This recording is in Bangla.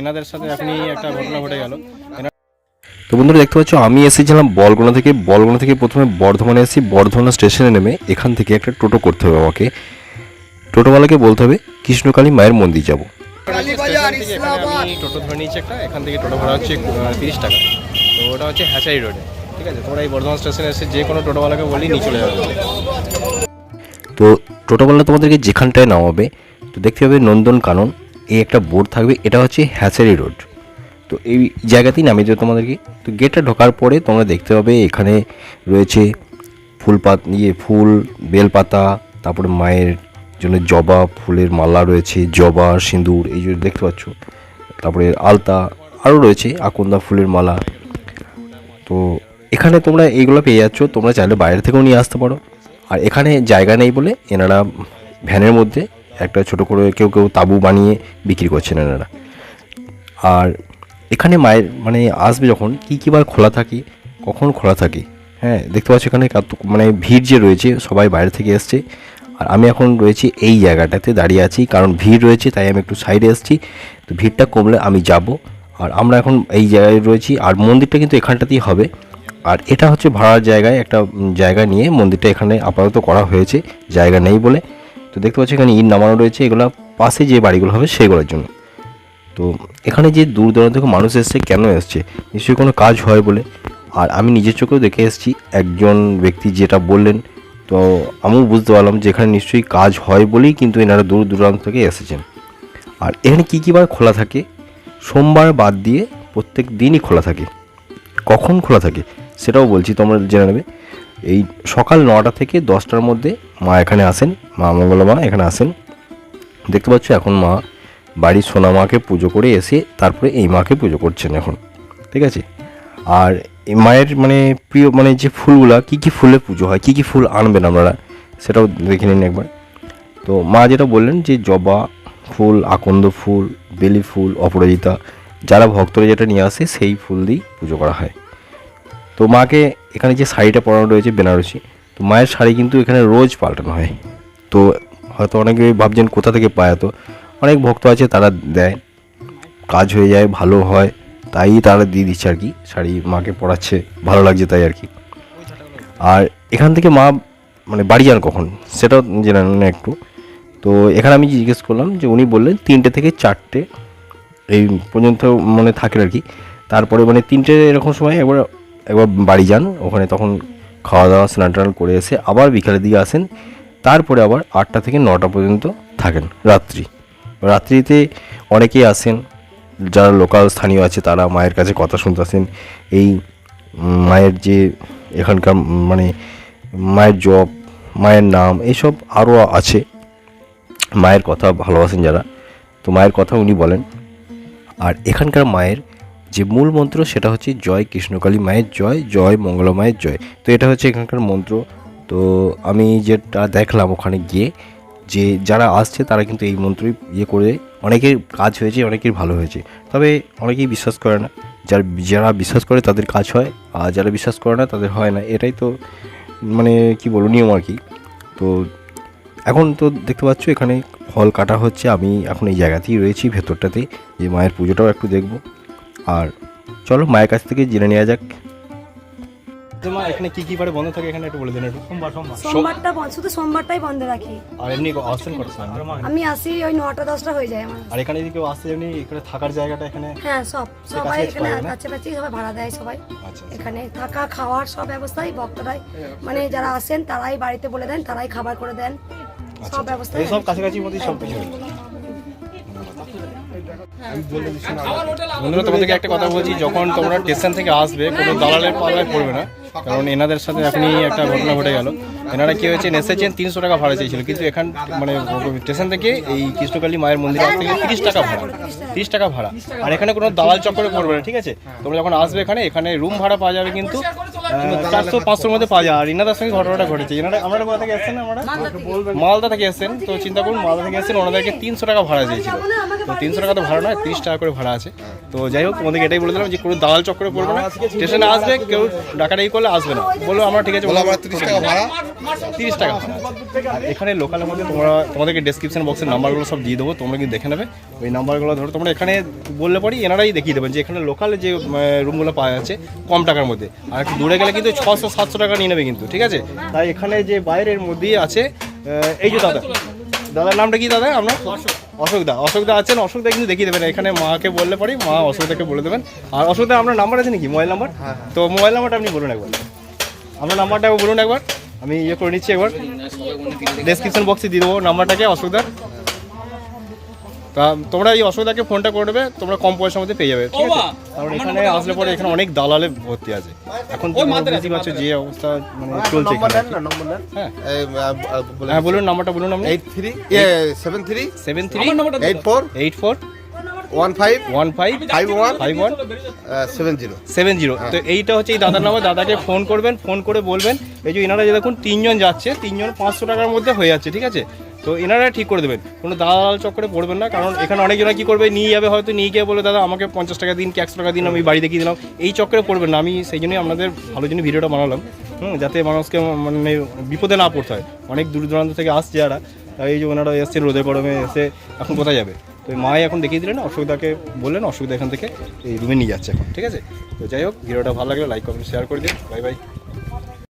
এনাদের সাথে এখনই একটা ঘটনা ঘটে গেল। তো বন্ধুরা দেখতে পাচ্ছ আমি এসেছিলাম বলগোনা থেকে। বলগোনা থেকে প্রথমে বর্ধমানে এসেছি। বর্ধমান স্টেশনে নেমে এখান থেকে একটা টোটো করতে হবে আমাকে। টোটোওয়ালাকে বলতে হবে কৃষ্ণকালী মায়ের মন্দির যাব। আমি টোটো ধরে নিয়েছি একটা। এখান থেকে টোটো ভাড়া হচ্ছে তিরিশ টাকা। তো ওটা হচ্ছে হ্যাচারি রোডে ঠিক আছে? তোমরা এই বর্ধমান স্টেশনে এসে যে কোনো টোটোওয়ালাকে বলি নিয়ে চলে যাবে। তো টোটোওয়ালা তোমাদেরকে যেখানটায় নামাবে তো দেখতে হবে নন্দন কানন এই একটা বোর্ড থাকবে, এটা হচ্ছে হ্যাচারি রোড। তো এই জায়গাতেই নামিয়ে দেবে তোমাদেরকে। তো গেটটা ঢোকার পরে তোমরা দেখতে পাবে এখানে রয়েছে ফুল পাত ইয়ে ফুল, বেলপাতা, তারপরে মায়ের জন্য জবা, ফুলের মালা রয়েছে, জবা, সিঁদুর, এই যে দেখতে পাচ্ছ। তারপরে আলতা, আরও রয়েছে আকন্দা ফুলের মালা। তো এখানে তোমরা এইগুলো পেয়ে যাচ্ছ, তোমরা চাইলে বাইরে থেকেও নিয়ে আসতে পারো। আর এখানে জায়গা নেই বলে এনারা ভ্যানের মধ্যে একটা ছোট করে কেউ কেউ তাঁবু বানিয়ে বিক্রি করছেন এনারা। আর এখানে মায়ের মানে আসবে যখন, কী কী বার খোলা থাকে, কখন খোলা থাকে হ্যাঁ দেখতে পাচ্ছ এখানে মানে ভিড় যে রয়েছে, সবাই বাইরে থেকে এসছে। আর আমি এখন রয়েছি এই জায়গাটাতে দাঁড়িয়ে আছি, কারণ ভিড় রয়েছে, তাই আমি একটু সাইডে এসেছি। তো ভিড়টা কমলে আমি যাব। আর আমরা এখন এই জায়গায় রয়েছি, আর মন্দিরটা কিন্তু এখানটাতেই হবে। আর এটা হচ্ছে ভাড়ার জায়গায়, একটা জায়গা নিয়ে মন্দিরটা এখানে আপাতত করা হয়েছে, জায়গা নেই বলে। তো দেখতে পাচ্ছি এখানে ইট নামানো রয়েছে, এগুলো পাশে যে বাড়িগুলো হবে সেগুলোর জন্য। তো এখানে যে দূর দূরান্ত থেকে মানুষ এসছে কেন এসছে? নিশ্চয়ই কোনো কাজ হয় বলে। আর আমি নিজের চোখেও দেখে এসেছি, একজন ব্যক্তি যেটা বললেন, তো আমিও বুঝতে পারলাম যে এখানে নিশ্চয়ই কাজ হয় বলেই কিন্তু এনারা দূর দূরান্ত থেকে এসেছেন। আর এখানে কী কী বার খোলা থাকে? সোমবার বাদ দিয়ে প্রত্যেক দিনই খোলা থাকে। কখন খোলা থাকে? সেটাও বলছি, তোমরা জেনে নেবে। এই সকাল নটা থেকে দশটার মধ্যে মা এখানে আসেন, মা মঙ্গলা মা এখানে আসেন। দেখতে পাচ্ছ এখন মা বাড়ির সোনা মাকে পুজো করে এসে তারপরে এই মাকে পুজো করছেন এখন, ঠিক আছে? আর মায়ের মানে প্রিয় মানে যে ফুলগুলা, কী কী ফুলে পুজো হয়, কী কী ফুল আনবেন আপনারা, সেটাও দেখে নিন একবার। তো মা যেটা বললেন যে জবা ফুল, আকন্দ ফুল, বেলি ফুল, অপরাজিতা, যারা ভক্তরা যেটা নিয়ে আসে সেই ফুল দিয়েই পুজো করা হয়। তো মাকে এখানে যে শাড়িটা পরানো রয়েছে বেনারসি, তো মায়ের শাড়ি কিন্তু এখানে রোজ পাল্টানো হয়। তো হয়তো অনেকে ভাবছেন কোথা থেকে পায় তো অনেক ভক্ত আছে, তারা দেয়। কাজ হয়ে যায়, ভালো হয়, তাই তারা দিয়ে দিচ্ছে আর কি, শাড়ি মাকে পরাচ্ছে, ভালো লাগছে তাই আর কি। আর এখান থেকে মা মানে বাড়ি যান কখন? সেটাও জেনে না একটু। তো এখানে আমি জিজ্ঞেস করলাম যে উনি বললেন তিনটে থেকে চারটে, এই পর্যন্ত মানে থাকেন আর কি। তারপরে মানে তিনটে এরকম সময় একবার একবার বাড়ি যান, ওখানে তখন খাওয়া দাওয়া স্নান টান করে এসে আবার বিকালের দিকে আসেন, তারপরে আবার আটটা থেকে নটা পর্যন্ত থাকেন রাত্রি। রাত্রিতে অনেকেই আসেন, যারা লোকাল স্থানীয় আছে তারা মায়ের কাছে কথা শুনতে আসেন। এই মায়ের যে এখানকার মানে মায়ের জব, মায়ের নাম এইসব আরও আছে। মায়ের কথা ভালোবাসেন যারা, তো মায়ের কথা উনি বলেন। আর এখানকার মায়ের যে মূল মন্ত্র সেটা হচ্ছে জয় কৃষ্ণকালী মায়ের জয় জয় মঙ্গলা মায়ের জয়। তো এটা হচ্ছে এখানকার মন্ত্র। তো আমি যেটা দেখলাম ওখানে গিয়ে যে যারা আসছে তারা কিন্তু এই মন্ত্রই ইয়ে করে অনেকের কাজ হয়েছে, অনেকের ভালো হয়েছে। তবে অনেকেই বিশ্বাস করে না। যার, যারা বিশ্বাস করে তাদের কাজ হয়, আর যারা বিশ্বাস করে না তাদের হয় না। এটাই তো মানে কি বলব, নিয়ম আর কি। তো এখন তো দেখতে পাচ্ছ এখানে ফল কাটা হচ্ছে। আমি এখন এই জায়গাতেই রয়েছি, ভেতরটাতে। যে মায়ের পুজোটাও একটু দেখব। আর চলো মায়ের কাছ থেকে জেনে নেওয়া যাক। মা এখানে কি কি বারে বন্ধ থাকে এখানে একটু বলে দিন একটু। সোমবার সোমবার। সোমবারটা বন্ধ- শুধু সোমবারটাই বন্ধ রাখি। আর এমনি আসছেন কত সময়? আমি আসি ওই নটা দশটা হয়ে যায় আমার। আর এখানে যদি কেউ আসছে এমনি এখানে থাকার জায়গাটা এখানে? হ্যাঁ সব সবাই এখানে? কাছাকাছি সবাই ভাড়া দেয় সবাই। আচ্ছা এখানে থাকা খাওয়ার সব ব্যবস্থাই ভক্তরাই মানে যারা আসেন তারাই বাড়িতে বলে দেন তারাই খাবার করে দেন। সব ব্যবস্থা এই সব কাছাকাছি মধ্যেই সব কিছু বন্ধুরা তোমাদেরকে একটা কথা বলছি যখন তোমরা স্টেশন থেকে আসবে কোনো দালালের পাল্লায় পড়বে না কারণ এনাদের সাথে এখনই একটা ঘটনা ঘটে গেল। এনারা কি হয়েছে এসেছেন তিনশো টাকা ভাড়া চেয়েছিল কিন্তু এখান মানে স্টেশন থেকে এই কৃষ্ণকালী মায়ের মন্দির আসতে গেলে তিরিশ টাকা ভাড়া তিরিশ টাকা ভাড়া। আর এখানে কোনো দালাল চক্করে পড়বে না ঠিক আছে? তোমরা যখন আসবে এখানে এখানে রুম ভাড়া পাওয়া যাবে কিন্তু চারশো পাঁচশোর মধ্যে পাওয়া যায়। আর ইনাদার সঙ্গে ঘটনাটা ঘটেছে। এনারা আমরা কোথা থেকে এসেছেন আমরা? মালদা থেকে। এসেছেন। তো চিন্তা করুন মালদা থেকে এসেছেন ওনাদেরকে তিনশো টাকা ভাড়া চেয়েছিল তো তিনশো টাকা তো ভাড়া নয় তিরিশ টাকা করে ভাড়া আছে। তো যাই হোক তোমাদেরকে এটাই বলে দিলাম যে কোনো দালাল চক্করে পড়বে না। স্টেশনে আসবে কেউ ডাকাডাকি করলে আসবে না। বলো আমরা ঠিক আছে বলো আমরা তিরিশ টাকা ভাড়া। তিরিশ টাকা। এখানে লোকালের মধ্যে তোমরা তোমাদেরকে ডেসক্রিপশন বক্সের নাম্বারগুলো সব দিয়ে দেবো তোমরা কিন্তু দেখে নেবে। ওই নাম্বারগুলো ধরো তোমরা এখানে বললে পরই এনারাই দেখিয়ে দেবেন যে এখানে লোকালে যে রুমগুলো পাওয়া যাচ্ছে কম টাকার মধ্যে। আর একটু দূরে গেলে কিন্তু ছশো সাতশো টাকা নিয়ে নেবে কিন্তু ঠিক আছে? তাই এখানে যে বাইরের মধ্যেই আছে এই যে দাদা। দাদার নামটা কি দাদা আপনার? অশোকদা অশোকদা আছেন অশোকদা কিন্তু দেখিয়ে দেবেন। এখানে মাকে বললে পরেই মা অশোকদাকে বলে দেবেন। আর অশোকদা আপনার নাম্বার আছে নাকি? মোবাইল নাম্বার তো মোবাইল নাম্বারটা আপনি বলুন একবার। আপনার নাম্বারটা বলুন একবার। আমি ইয়ে করে নিচ্ছি একবার। ডেসক্রিপশন বক্সে দিয়ে দেবো নাম্বারটাকে অশোকদার তা তোমরা এই অসুবিধাকে ফোনটা করে দেবে তোমরা কম পয়সার মধ্যে পেয়ে যাবে ঠিক আছে? কারণ এখানে আসলে পরে এখানে অনেক দালালে ভর্তি আছে। এখন তো বুঝতেই পারছ যে অবস্থা মানে চলছে হ্যাঁ। হ্যাঁ বলুন নাম্বারটা বলুন আপনি। Eight three seven three seven three eight four eight four one five one five five one five one seven zero seven zero তো এইটা হচ্ছে এই দাদার নাম্বার। দাদাকে ফোন করবেন ফোন করে বলবেন। এই যে এনারা যে দেখুন তিনজন যাচ্ছে তিনজন পাঁচশো টাকার মধ্যে হয়ে যাচ্ছে ঠিক আছে? তো এনারা ঠিক করে দেবেন। কোনো দালাল চক্করে পড়বেন না কারণ এখানে অনেকজনা কি করবে নিয়ে যাবে হয়তো নিয়ে গিয়ে বলে দাদা আমাকে পঞ্চাশ টাকা দিন কি একশো টাকা দিন আমি বাড়ি দেখিয়ে দিলাম। এই চক্করে পড়বেন না। আমি সেই জন্যই আপনাদের ভালো জন্য ভিডিওটা বানালাম। হুম যাতে মানুষকে মানে বিপদে না পড়তে হয়। অনেক দূর দূরান্ত থেকে আসছে যারা। এই যে ওনারা এসছেন রোদে গরমে এসে এখন কোথায় যাবে? তো মায়ে এখন দেখিয়ে দিলেন, অসুবিধাকে বললেন, অসুবিধা এখান থেকে এই রুমে নিয়ে যাচ্ছে এখন, ঠিক আছে? তো যাই হোক, ভিডিওটা ভালো লাগলে লাইক কমেন্ট শেয়ার করে দিন। Bye bye